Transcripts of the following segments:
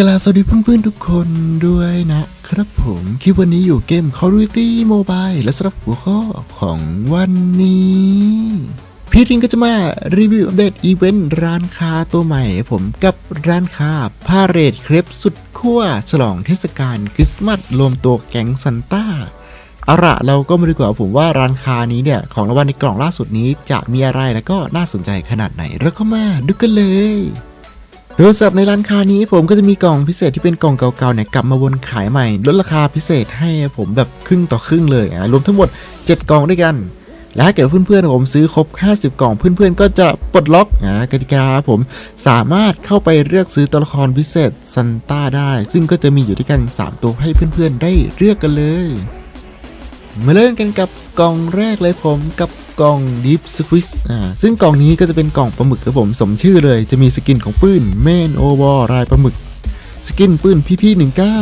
กราสวัสดีเพื่อนๆทุกคนด้วยนะครับผมคลิปวันนี้อยู่เกม Call of Duty Mobile และสำหรับหัวข้อของวันนี้พี่ริงก็จะมารีวิวอัปเดตอีเวนต์ร้านค้าตัวใหม่ผมกับร้านค้าพาเรดเครปสุดขั้วฉลองเทศกาลคริสต์มาสรวมตัวแก๊งซันต้าเอาละเราก็มาดูกว่าผมว่าร้านค้านี้เนี่ย ของรางวัลในกล่องล่าสุดนี้จะมีอะไรแล้วก็น่าสนใจขนาดไหนเราก็มาดูกันเลย โดยสำหรับในร้านค้านี้ผมก็จะมีกล่องพิเศษที่เป็นกล่องเก่าๆเนี่ยกลับมาวนขายใหม่ลดราคาพิเศษให้ผมแบบครึ่งต่อครึ่งเลยอะรวมทั้งหมด 7 กล่องด้วยกัน และถ้าเกิดเพื่อนๆผมซื้อครบ 50 กล่องเพื่อนๆ ก็จะปลดล็อกอ่ากติกาผมสามารถเข้าไปเลือกซื้อตัวละครพิเศษซันต้าได้ ซึ่งก็จะมีอยู่ด้วยกัน 3 ตัวให้เพื่อนๆได้เลือกกันเลย มาเริ่มกันกับกล่องแรกเลยผมกับ กล่อง Deep Squeeze อ่าซึ่งกล่องนี้ก็จะเป็นกล่องปลาหมึกครับผมสมชื่อเลย จะมีสกินของปื้นเมนโอวอรายปลาหมึก สกินปื้นพี่พี่หนึ่งเก้า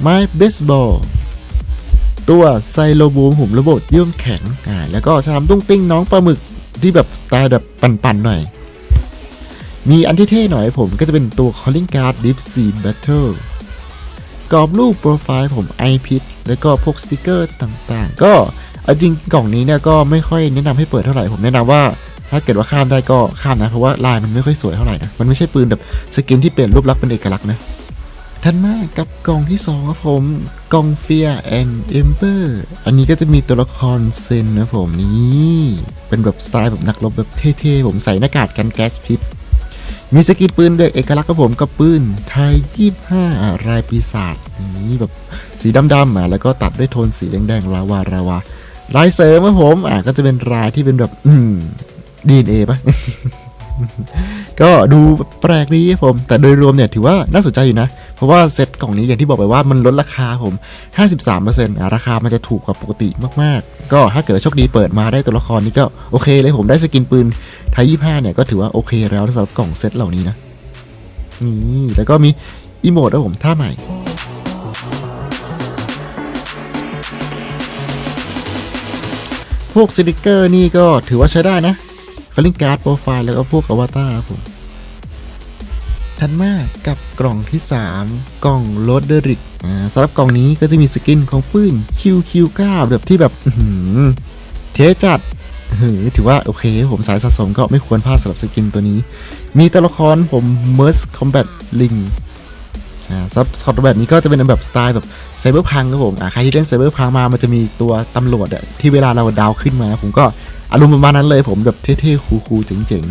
ไม้เบสบอลตัวไซโลบูมหุ่มระบบเยื่อแข็งอ่าแล้วก็ชามตุ้งติ้งน้องปลาหมึกที่แบบสไตล์แบบปั่นๆหน่อย มีอันที่เท่หน่อยผมก็จะเป็นตัว Calling Card Deep Sea Battle กรอบรูปโปรไฟล์ผมไอพิษแล้วก็พวกสติกเกอร์ต่างๆ ก็ เอาจริงกล่องนี้เนี่ยก็ไม่ค่อยแนะนำให้เปิดเท่าไหร่ผมแนะนำว่า ถ้าเกิดว่าข้ามได้ก็ข้ามนะเพราะว่าลายมันไม่ค่อยสวยเท่าไหร่นะมันไม่ใช่ปืนแบบสกินที่เปลี่ยนรูปลักษณ์เป็นเอกลักษณ์นะทันมากกับกล่องที่2ครับผมกล่องเฟียแอนเอมเบอร์อันนี้ก็จะมีตัวละครเซนนะผมนี่เป็นแบบสไตล์แบบนักรบแบบเท่ๆผมใส่หน้ากากกันแก๊สพิษมีสกินปืนเด็กเอกลักษณ์ครับผมกับปืนไทย25รายปีศาจนี้แบบสีดำๆอะแล้วก็ตัดด้วยโทนสีแดงๆลาวาราวา ลายเสริมครับผม อะก็จะเป็นลายที่เป็นแบบ อืมดีเอปะก็ดูแปลกดีครับผม แต่โดยรวมเนี่ยถือว่าน่าสนใจอยู่นะ เพราะว่าเซตกล่องนี้อย่างที่บอกไปว่ามันลดราคาผม 53%อะราคามันจะถูกกว่าปกติมากๆ ก็ถ้าเกิดโชคดีเปิดมาได้ตัวละครนี้ก็โอเคเลยผมได้สกินปืนไทย25 เนี่ยก็ถือว่าโอเคแล้วสำหรับกล่องเซตเหล่านี้นะ นี่ แล้วก็มีอีโมดนะผมท่าใหม่ พวกสติกเกอร์นี่ก็ถือว่าใช้ได้นะคอลลิงการ์ดโปรไฟล์แล้วก็พวกอวตารครับผมทันมากับกล่องที่ 3 กล่องโรดเดริกอ่าสำหรับกล่องนี้ก็จะมีสกินของปืน QQ9 แบบที่แบบเทจัดถือว่า โอเค ผมสายสะสมก็ไม่ควรพลาดสำหรับสกินตัวนี้ มีตัวละครผม Merce Combat Ling อ่าซับคอร์แบบนี้ก็จะเป็นแบบสไตล์แบบไซเบอร์พังครับผมอ่าใครที่เล่นไซเบอร์พังมามันจะมีตัวตำรวจอะที่เวลาเราดาวขึ้นมา ผมก็อารมณ์ประมาณนั้นเลยผมแบบเท่ๆคูลๆเจ๋ง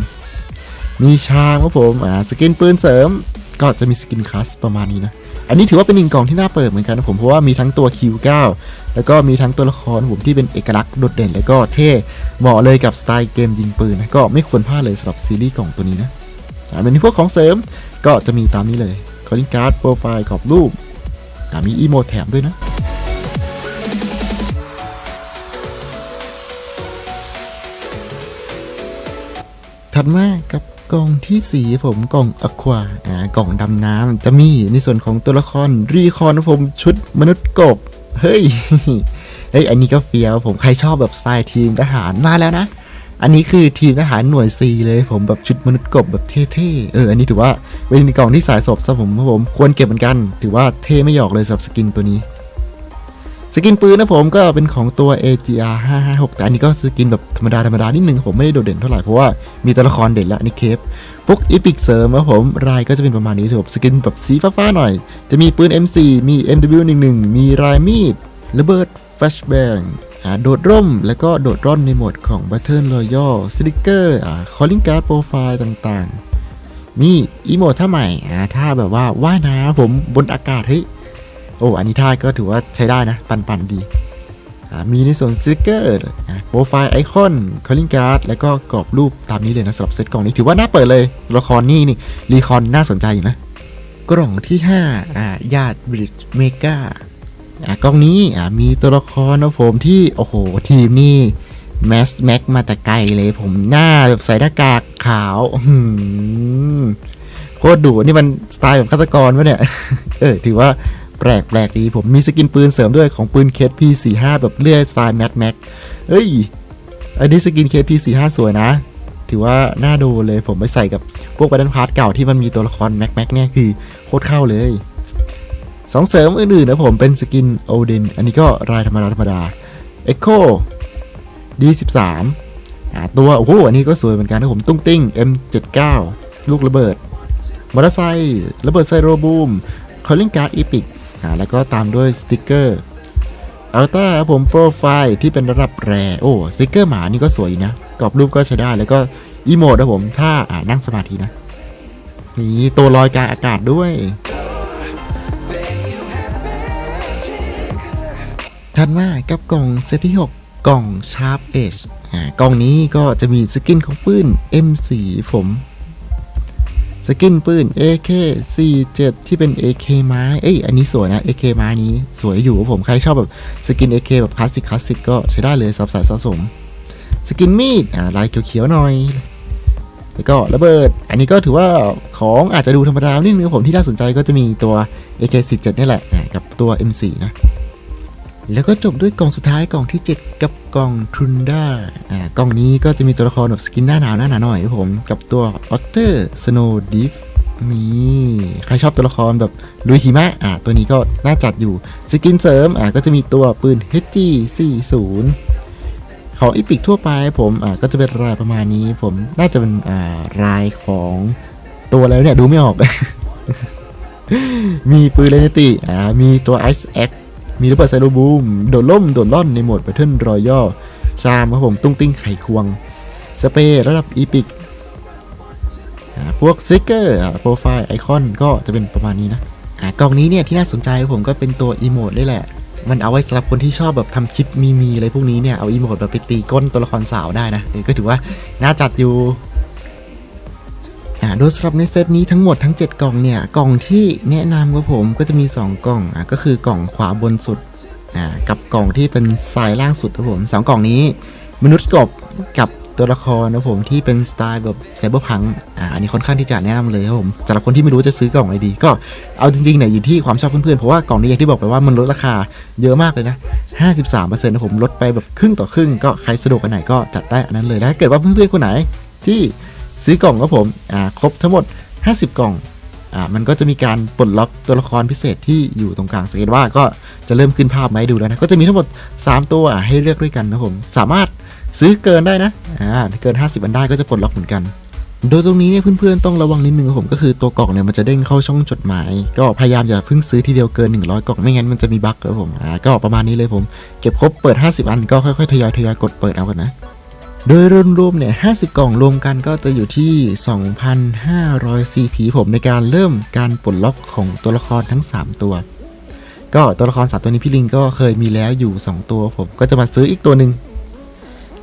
ๆ มีชางครับผมอ่าสกินปืนเสริมก็จะมีสกินคลาสประมาณนี้นะ อันนี้ถือว่าเป็นหนึ่งกล่องที่น่าเปิดเหมือนกันนะผม เพราะว่ามีทั้งตัว Q9 แล้วก็มีทั้งตัวละครผมที่เป็นเอกลักษณ์โดดเด่น แล้วก็เท่เหมาะเลยกับสไตล์เกมยิงปืนนะ ก็ไม่ควรพลาดเลยสำหรับซีรีส์กล่องตัวนี้นะ อ่าเป็นพวกของเสริมก็จะมีตามนี้เลย คอลิงการ์ดโปรไฟล์กรอบรูปอ่มีอีโมแถมด้วยนะถัดมากับกล่องที่สีผมกล่องอควาอ่ากล่องดำน้ำจะมีในส่วนของตัวละครรีคอนผมชุดมนุษย์กบ เฮ้ย เฮ้ย อันนี้ก็เฟี้ยวผมใครชอบแบบสไตล์ทีมทหารมาแล้วนะ อันนี้คือทีมทหารหน่วยซีเลยผมแบบชุดมนุษย์กบแบบเท่ๆ เออ อันนี้ถือว่าเป็นกล่องที่สายสบสำหรับผมครับผมควรเก็บเหมือนกัน ถือว่าเท่ไม่หยอกเลยสำหรับสกินตัวนี้ สกินปืนนะผมก็เป็นของตัว AGR 556แต่อันนี้ก็สกินแบบธรรมดาธรรมดานิดนึงผมไม่ได้โดดเด่นเท่าไหร่เพราะว่ามีตัวละครเด่นละอันเคฟพวกอีพิกเสริมนะผมรายก็จะเป็นประมาณนี้ถือว่าสกินแบบสีฟ้าๆหน่อย จะมีปืน M4 มี MW11 มีรายมีดระเบิดแฟชแบง โดดร่มแล้วก็โดดร่อนในโหมดของ Battle Royale สติกเกอร์อ่า Calling Card Profile ต่างๆมีอีโมดท่าใหม่อ่าถ้าแบบว่าว่ายน้ำผมบนอากาศเฮ้ยโอ้ อันนี้ท่าก็ถือว่าใช้ได้นะ ปันปันๆดี มีในส่วนสติกเกอร์โปรไฟล์ไอคอนคอลลิงการ์ดแล้วก็กรอบรูปตามนี้เลยนะสำหรับเซตกล่องนี้ถือว่าน่าเปิดเลยตัวละครนี่นี่รีคอนน่าสนใจอยู่นะ กล่องที่ 5 อ่าญาติบริดเมกา กล่องนี้อ่ามีตัวละครนะผมที่โอ้โหทีมนี่แมสแม็กมาแต่ไกลเลยผมหน้าแบบใส่หน้ากากขาวโคตรดุนี่มันสไตล์แบบฆาตกรวะเนี่ย เออ ถือว่าแปลกแปลกดีผมมีสกินปืนเสริมด้วยของปืนเคส P45 แบบเลื่อยสไตล์แมทแม็กเอ้ย อันนี้สกินเคส P45 สวยนะ ถือว่าน่าดูเลยผมไปใส่กับพวกบัตเทิลพาร์ทเก่าที่มันมีตัวละครแม็กแม็กเนี่ยคือโคตรเข้าเลย สองเสริมอื่นๆนะผมเป็นสกินโอเดนอันนี้ก็รายธรรมดาธรรมดา Echo D13 อ่าตัวโอ้โหอันนี้ก็สวยเหมือนกันนะผมตุ้งติ้ง M79 ลูกระเบิดมอเตอร์ไซค์ระเบิดไซโรบูมคอลลิงการ์ดอีพิกแล้วก็ตามด้วยสติกเกอร์อัลต้าผมโปรไฟล์ที่เป็นระดับแรโอ้สติกเกอร์หมานี่ก็สวยนะกรอบรูปก็ใช้ได้แล้วก็อีโมดนะผมถ้านั่งสมาธินะนี่ตัวลอยกลางอากาศด้วย ถัดมากับกล่องเซตที่ 6 กล่อง Sharp Edge อ่ากล่องนี้ก็จะมีสกินของปืน M4 ผม สกินปืน AK47 ที่เป็น AK ไม้เอ้ยอันนี้สวยนะ AK ไม้นี้สวยอยู่ครับผมใครชอบแบบสกิน AK แบบคลาสสิกคลาสสิกก็ใช้ได้เลยสับสายสะสม สกินมีดอ่าลายเขียวๆหน่อยแล้วก็ระเบิด อันนี้ก็ถือว่าของอาจจะดูธรรมดานิดนึงครับผมที่น่าสนใจก็จะมีตัว AK47 นี่แหละอ่ากับตัว M4 นะ แล้วก็จบด้วยกล่องสุดท้ายกล่องที่ 7 กับกล่องทรุนด้าอ่ากล่องนี้ก็จะมีตัวละครแบบสกินหน้าหนาวหน้าหนาหน่อยครับผมกับตัวออตเตอร์สโนว์ดิฟนี่ใครชอบตัวละครแบบลุยหิมะอ่าตัวนี้ก็น่าจัดอยู่สกินเสริมอ่าก็จะมีตัวปืน HG40 ของอีพิกทั่วไปผมอ่าก็จะเป็นรายประมาณนี้ผมน่าจะเป็นอ่ารายของตัวแล้วเนี่ยดูไม่ออก มีปืนเลนติอ่ามีตัว Ice Axe มีระเบิดไซโรบูม โดดล่ม โดดล่อนในโหมด Battle Royale ชามครับผมตุ้งติ้งไขควง สเปรย์ระดับอีพิกพวกสติกเกอร์โปรไฟล์ไอคอนก็จะเป็นประมาณนี้นะกล่องนี้เนี่ยที่น่าสนใจผมก็เป็นตัวอีโมดได้แหละ มันเอาไว้สำหรับคนที่ชอบแบบทำคลิปมีมีอะไรพวกนี้เนี่ย เอาอีโมดแบบไปตีก้นตัวละครสาวได้นะก็ถือว่าน่าจัดอยู่ อ่าโดยสำหรับในเซตนี้ทั้งหมดทั้ง 7 กล่องเนี่ย กล่องที่แนะนำกับผมก็จะมี 2 กล่องอะก็คือกล่องขวาบนสุดอ่ากับกล่องที่เป็นซ้ายล่างสุดครับผมสองกล่องนี้ มนุษย์กบกับตัวละครนะผมที่เป็นสไตล์แบบไซเบอร์พังอ่าอันนี้ค่อนข้างที่จะแนะนำเลยครับผมสำหรับคนที่ไม่รู้จะซื้อกล่องอะไรดี ก็เอาจริงๆเนี่ยอยู่ที่ความชอบเพื่อนๆ เพราะว่ากล่องนี้อย่างที่บอกไปว่ามันลดราคาเยอะมากเลยนะ 53%นะผมลดไปแบบครึ่งต่อครึ่ง ก็ใครสะดวกอันไหนก็จัดได้อันนั้นเลยแล้วถ้าเกิดว่าเพื่อนๆคนไหนที่ ซื้อกล่องครับผมอ่าครบทั้งหมด 50 กล่องอ่ามันก็จะมีการปลดล็อกตัวละครพิเศษที่อยู่ตรงกลางสังเกตว่าก็จะเริ่มขึ้นภาพมาให้ดูแล้วนะก็จะมีทั้งหมด 3 ตัวอะให้เลือกด้วยกันนะผมสามารถซื้อเกินได้นะอ่าเกิน 50อันได้ก็จะปลดล็อกเหมือนกัน โดยตรงนี้เนี่ยเพื่อนๆต้องระวังนิดนึงครับผมก็คือตัวกล่องเนี่ยมันจะเด้งเข้าช่องจดหมาย ก็พยายามอย่าเพิ่งซื้อทีเดียวเกิน 100 กล่องไม่งั้นมันจะมีบั๊กครับผมอ่าก็ประมาณนี้เลยผม เก็บครบเปิด 50 อันก็ค่อยๆทยอยทยอยกดเปิดเอากันนะ โดยรวมๆเนี่ย 50 กล่องรวมกันก็จะอยู่ที่ 2,500 CP ผมในการเริ่มการปลดล็อกของตัวละครทั้ง 3 ตัว ก็ตัวละคร 3 ตัวนี้พี่ลิงก็เคยมีแล้วอยู่ 2 ตัวผมก็จะมาซื้ออีกตัวหนึ่ง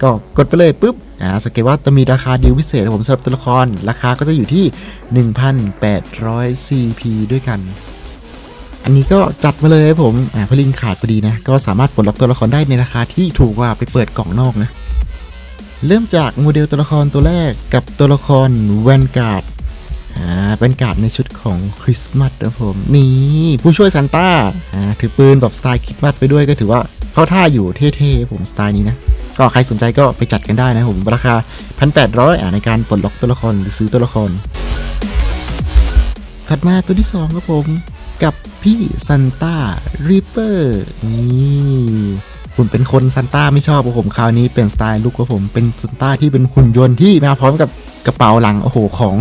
ก็กดไปเลยปุ๊บอ่าสังเกตว่าจะมีราคาดีลพิเศษผมสำหรับตัวละคร ราคาก็จะอยู่ที่ 1,800 CP ด้วยกัน อันนี้ก็จัดมาเลยผมอ่าพี่ลิงขาดพอดีนะ ก็สามารถปลดล็อกตัวละครได้ในราคาที่ถูกกว่าไปเปิดกล่องนอกนะ เริ่มจากโมเดลตัวละครตัวแรกกับตัวละครแวนการ์ดอ่าเป็นการ์ดในชุดของคริสต์มาสนะผมนี่ผู้ช่วยซานต้าอ่าถือปืนแบบสไตล์คริสต์มาสไปด้วยก็ถือว่าเข้าท่าอยู่เท่ๆผมสไตล์นี้นะ ก็ใครสนใจก็ไปจัดกันได้นะผมราคา 1,800อ่าในการปลดล็อกตัวละครหรือซื้อตัวละคร ถัดมาตัวที่สองครับผมกับพี่ซันต้าริปเปอร์นี่ คุณเป็นคนซันต้าไม่ชอบผมคราวนี้เปลี่ยนสไตล์ลุคครับผมเป็นซันต้าที่เป็นหุ่นยนต์ที่มาพร้อมกับกระเป๋าหลังโอ้โหของ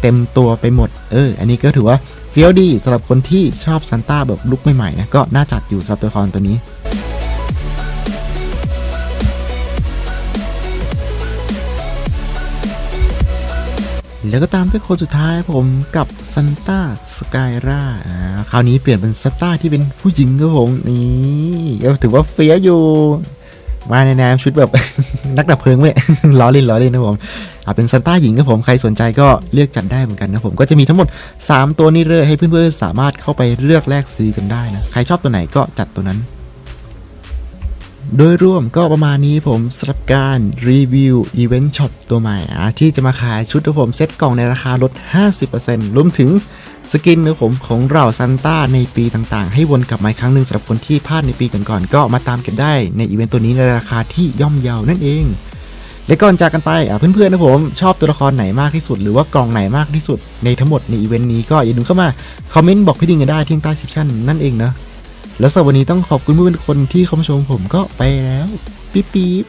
เต็มตัวไปหมด เออ อันนี้ก็ถือว่าเฟี้ยวดีสำหรับคนที่ชอบซันต้าแบบลุคใหม่ๆนะก็น่าจัดอยู่สำหรับตัวละครตัวนี้ แล้วก็ตามด้วยคนสุดท้ายผมกับซันต้าสกายราอ่าคราวนี้เปลี่ยนเป็นซันต้าที่เป็นผู้หญิงครับผมนี่ก็ถือว่าเฟี้ยอยู่มาในแนวชุดแบบนักดับเพลิงเนี่ยล้อเล่นล้อเล่นนะผมอ่าเป็นซันต้าหญิงครับผมใครสนใจก็เลือกจัดได้เหมือนกันนะผมก็จะมีทั้งหมด 3 ตัวนี้เลยให้เพื่อนๆสามารถเข้าไปเลือกแลกซื้อกันได้นะใครชอบตัวไหนก็จัดตัวนั้น โดยรวมก็ประมาณนี้ผมสำหรับการรีวิวอีเวนต์ช็อปตัวใหม่ที่จะมาขายชุดของผมเซ็ตกล่องในราคาลด 50%รวมถึงสกินนะผมของเราซันต้าในปีต่างๆ ให้วนกลับมาครั้งหนึ่งสำหรับคนที่พลาดในปีก่อนๆก็มาตามเก็บได้ในอีเวนต์ตัวนี้ในราคาที่ย่อมเยาวนั่นเอง และก่อนจากกันไปเพื่อนๆนะผมชอบตัวละครไหนมากที่สุด หรือว่ากล่องไหนมากที่สุดในทั้งหมดในอีเวนต์นี้ก็อย่าลืมเข้ามาคอมเมนต์บอกพี่ดิงกันได้ที่ใต้ซิปชั่นนั่นเองนะ และสวันนี้ต้องขอบคุณเพื่อนคนที่เข้ามาชมผมก็ไปแล้ว ปิ๊ปิ๊บ